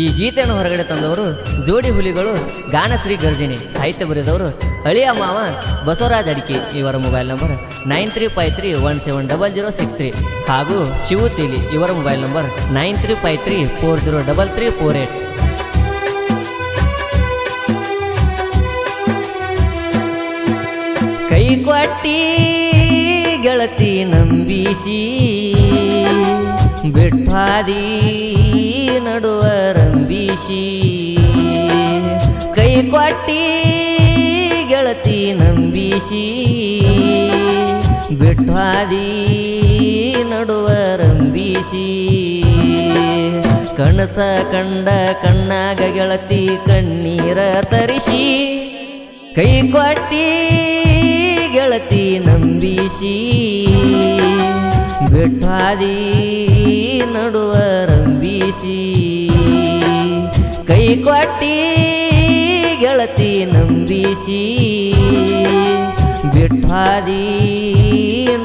ಈ ಗೀತೆಯನ್ನು ಹೊರಗಡೆ ತಂದವರು ಜೋಡಿ ಹುಲಿಗಳು ಗಾನಶ್ರೀ ಗರ್ಜಿನಿ, ಸಾಹಿತ್ಯ ಬರೆದವರು ಅಳಿಯ ಮಾವ ಬಸವರಾಜ್ ಅಡಿಕೆ. ಇವರ mobile number nine three five three one seven double zero six three ಹಾಗೂ ಶಿವು ತೀಲಿ. ಇವರ mobile number nine three five three four zero double three four eight. ಕೈ ಕೊಟ್ಟಿ ಗೆಳತಿ ನಂಬಿಸಿ ಬಿಟ್ಟಾದಿ ನಡುವ ರಂಬಿಸಿ ಕೈ ಕೊಟ್ಟಿ ಗೆಳತಿ ನಂಬಿಸಿ. ಬಿಟ್ವಾದಿ ನಡುವ ರಂಬಿಸಿ ಕಣಸ ಕಂಡ ಕಣ್ಣಾಗ ಗೆಳತಿ ಕಣ್ಣೀರ ತರಿಸಿ. ಕೈ ಕೊಟ್ಟಿ ಗೆಳತಿ ನಂಬಿಸಿ. ಬಿಟ್ಟಾದಿ ನಡುವ ರಂಬಿಸಿ ಕೈ ಕೊಟ್ಟಿ ಗೆಳತಿ ನಂಬಿಸಿ ಬಿಟ್ಟಾದಿ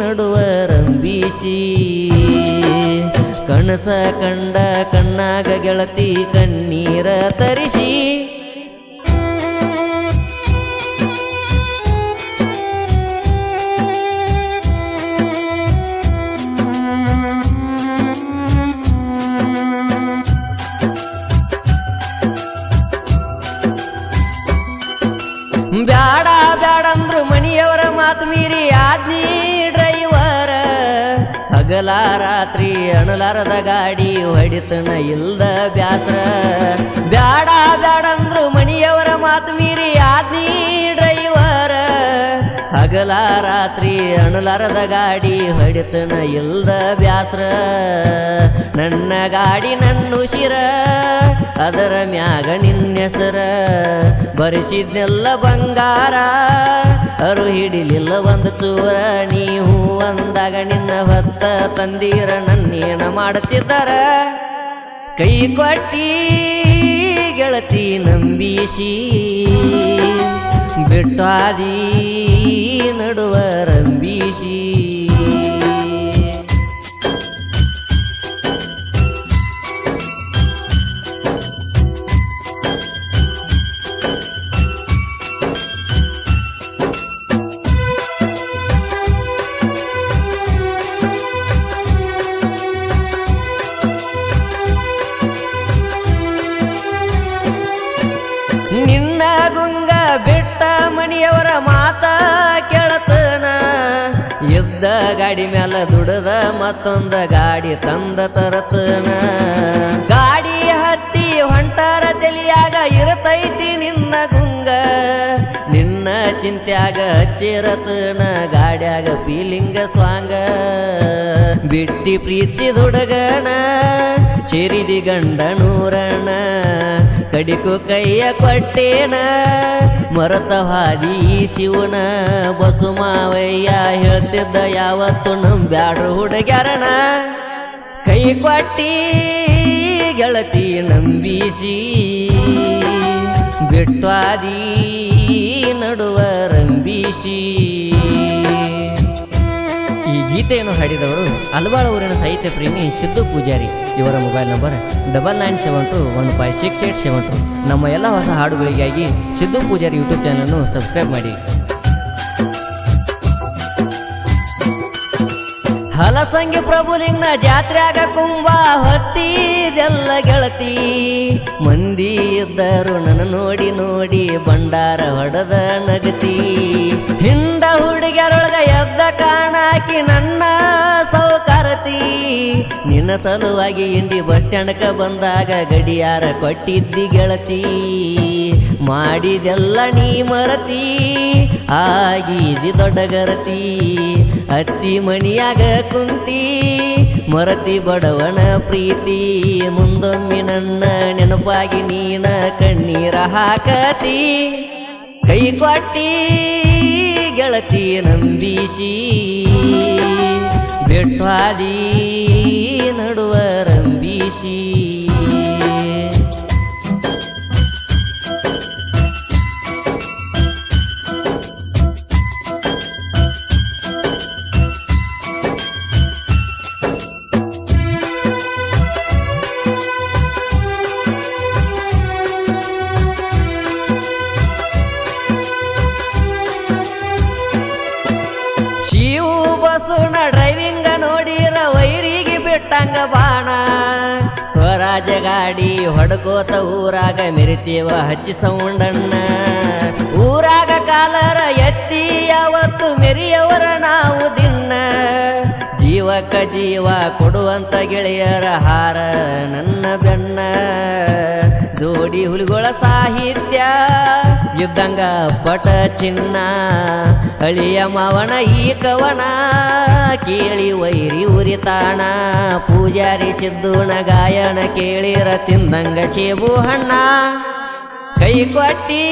ನಡುವ ರಂಬಿಸಿ ಕಣಸ ಕಂಡ ಕಣ್ಣಾಗ ಗೆಳತಿ ಕಣ್ಣೀರ ತರಿಸಿ ಹಗಲ ರಾತ್ರಿ ಅಣಲಾರದ ಗಾಡಿ ಹೊಡಿತನ ಇಲ್ದ ಬ್ಯಾಸ್ರ. ಬ್ಯಾಡ ಬ್ಯಾಡಂದ್ರು ಮಣಿಯವರ ಮಾತು ಮೀರಿ ಡ್ರೈವರ ಹಗಲ ರಾತ್ರಿ ಅಣಲಾರದ ಗಾಡಿ ಹೊಡಿತನ ಇಲ್ದ ಬ್ಯಾಸ್ರ. ನನ್ನ ಗಾಡಿ ನನ್ನ ಉಸಿರ ಅದರ ಮ್ಯಾಗ ನಿನ್ನೆಸರ. ಬರಿಸಿದ್ನೆಲ್ಲ ಬಂಗಾರ, ಅರು ಹಿಡಿಲಿಲ್ಲ ಒಂದು ಚೂರ. ನೀವು ಅಂದಾಗ ನಿನ್ನ ಹೊತ್ತ ತಂದೀರ, ನನ್ನೇನ ಮಾಡುತ್ತಿದ್ದಾರ ಕೈ ಕೊಟ್ಟಿ ಗೆಳತಿ ನಂಬಿಸಿ. ಬಿಟ್ಟಾದಿ ನಡುವ ರಂಬಿಸಿ ಗಾಡಿ ಮ್ಯಾಲ ದುಡದ, ಮತ್ತೊಂದ ಗಾಡಿ ತಂದ ತರತನ. ಗಾಡಿ ಹತ್ತಿ ಹೊಂಟಾರ ತಲಿಯಾಗ ಇರತೈತಿ ನಿನ್ನ ಗುಂಗ. ನಿನ್ನ ಚಿಂತ್ಯಾಗ ಹಚ್ಚಿರತನ, ಗಾಡ್ಯಾಗ ಫೀಲಿಂಗ ಸ್ವಾಂಗ ಬಿಟ್ಟಿ ಪ್ರೀತಿ ದುಡಗಣ ಚಿರಿದಿ ಗಂಡ ನೂರಣ ಕಡಿಕು ಕೈಯ ಕೊಟ್ಟೇನ, ಮರತ ಹಾದಿ ಶಿವನ. ಬಸುಮಾವಯ್ಯ ಹೇಳ್ತಿದ್ದ ಯಾವತ್ತು ನಂಬ್ಯಾಡ್ರು ಹುಡುಗ್ಯಾರಣ ಕೈ ಕೊಟ್ಟಿ ಗೆಳತಿ ನಂಬಿಸಿ, ಬಿಟ್ವಾದಿ ನಡುವ ರಂಬಿಸಿ ಗೀತೆಯನ್ನು ಹಾಡಿದವರು ಅಲ್ವಾಳ ಊರಿನ ಸಾಹಿತ್ಯ ಪ್ರೇಮಿ ಸಿದ್ದು ಪೂಜಾರಿ. ಇವರ mobile number double nine seven two one five six eight seven two. ನಮ್ಮ ಎಲ್ಲ ಹೊಸ ಹಾಡುಗಳಿಗಾಗಿ ಸಿದ್ದು ಪೂಜಾರಿ ಯೂಟ್ಯೂಬ್ ಚಾನಲನ್ನು ಸಬ್ಸ್ಕ್ರೈಬ್ ಮಾಡಿ. ಹಲಸಂಗಿ ಪ್ರಭುಲಿಂಗನ ಜಾತ್ರ್ಯಾಗ ಹೊತ್ತಿ ಹೊತ್ತಿದೆಲ್ಲ ಗೆಳತಿ. ಮಂದಿ ಇದ್ದರು ನನ್ನ ನೋಡಿ ನೋಡಿ ಬಂಡಾರ ಹೊಡೆದ ನಗತಿ. ಹಿಂಡ ಹುಡುಗರೊಳಗ ಎದ್ದ ಕಾಣಾಕಿ ನನ್ನ ಸೌಕಾರತಿ. ನಿನ್ನ ಸಲುವಾಗಿ ಇಂಡಿ ಬಸ್ ಸ್ಟ್ಯಾಂಡ್ಕ ಬಂದಾಗ ಗಡಿಯಾರ ಕೊಟ್ಟಿದ್ದಿ ಗೆಳತಿ. ಮಾಡಿದೆಲ್ಲ ನೀ ಮರತಿ ದೊಡ್ಡ ದೊಡ್ಡಗರತಿ ಅತ್ತಿ ಮಣಿಯಾಗ ಕುಂತಿ, ಮರತಿ ಬಡವನ ಪ್ರೀತಿ, ಮುಂದೊಮ್ಮೆ ನನ್ನ ನೆನಪಾಗಿ ನೀನ ಕಣ್ಣೀರ ಹಾಕತಿ. ಕೈ ಕೊಟ್ಟಿ ಗೆಳತಿ ನಂಬಿಸಿ ಬೆಟ್ಟಾದಿ ನಡುವ ರಂಬಿಸಿ ರಾಜಗಾಡಿ ಹೊಡ್ಕೋತ ಊರಾಗ ಮೆರಿತೀವ ಹಚ್ಚಿ ಸೌಂಡಣ್ಣ. ಊರಾಗ ಕಾಲರ ಎತ್ತಿ ಯಾವತ್ತು ಮೆರಿಯವರ ನಾವು ದಿನ್ನ ಜೀವಕ ಜೀವ ಕೊಡುವಂತ ಗೆಳೆಯರ ಹಾರ ನನ್ನ ಬೆನ್ನ ಜೋಡಿ ಹುಲಿಗಳ ಸಾಹಿತ್ಯ ಯುದ್ಧಂಗ ಪಟ ಚಿನ್ನ, ಅಳಿಯ ಮಾವನ ಈ ಕವನ, ಕೇಳಿ ವೈರಿ ಉರಿತಾಣ, ಪೂಜಾರಿ ಸಿದ್ದುಣ ಗಾಯನ ಕೇಳಿರ ತಿಂದಂಗ ಸೇಬು ಹಣ್ಣ. ಕೈ ಕೊಟ್ಟಿ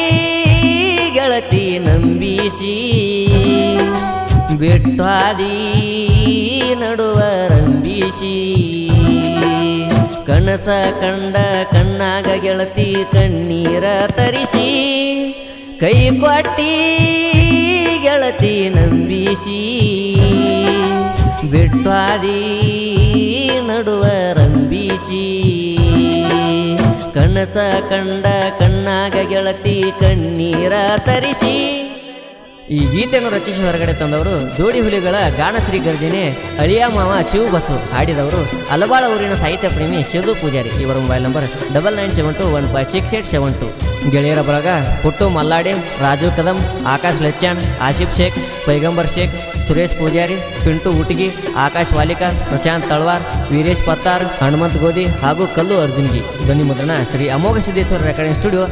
ಗೆಳತಿ ನಂಬಿಸಿ, ಬಿಟ್ಟಾದಿ ನಡುವ ರಂಬಿಸಿ ಕನಸ ಕಂಡ ಕಣ್ಣಾಗ ಗೆಳತಿ ಕಣ್ಣೀರ ತರಿಸಿ, ಕೈ ಕೊಟ್ಟಿ ಗೆಳತಿ ನಂಬಿಸಿ ಬಿಟ್ಟಾದಿ ನಡುವ ರಂಬಿಸಿ ಕಣಸ ಕಂಡ ಕಣ್ಣಾಗ ಗೆಳತಿ ಕಣ್ಣೀರ ತರಿಸಿ ಈ ಗೀತೆಯನ್ನು ರಚಿಸಿ ಹೊರಗಡೆ ತಂದವರು ಜೋಡಿ ಹುಲಿಗಳ ಗಾನಶ್ರೀ ಗರ್ಜನೆ, ಅಳಿಯ ಮಾವ ಶಿವ ಬಸು ಹಾಡಿದವರು ಅಲಬಾಳ ಊರಿನ ಸಾಹಿತ್ಯ ಪ್ರೇಮಿ ಶಿವದು ಪೂಜಾರಿ. ಇವರ mobile number double nine seven two one five six eight seven two. ಗೆಳೆಯರ ಬರಗ ಪುಟ್ಟು ಮಲ್ಲಾಡಿ, ರಾಜು ಕದಂ, ಆಕಾಶ್ ಲಚ್ಚಾನ್ ಆಶಿಫ್ ಶೇಖ್, ಪೈಗಂಬರ್ ಶೇಖ್, ಸುರೇಶ್ ಪೂಜಾರಿ, ಪಿಂಟು ಉಟಗಿ ಆಕಾಶ್ ವಾಲಿಕಾ, ಪ್ರಶಾಂತ್ ತಳವಾರ್, ವೀರೇಶ್ ಪತ್ತಾರ್, ಹನುಮಂತ್ ಗೋಧಿ ಹಾಗೂ ಕಲ್ಲು ಅರ್ಜುನ್ಗಿ. ಧ್ವನಿ ಮುದ್ರಣ ಶ್ರೀ ಅಮೋಘ ಸಿದ್ದೇಶ್ವರ ರೆಕಾರ್ಡಿಂಗ್ ಸ್ಟುಡಿಯೋ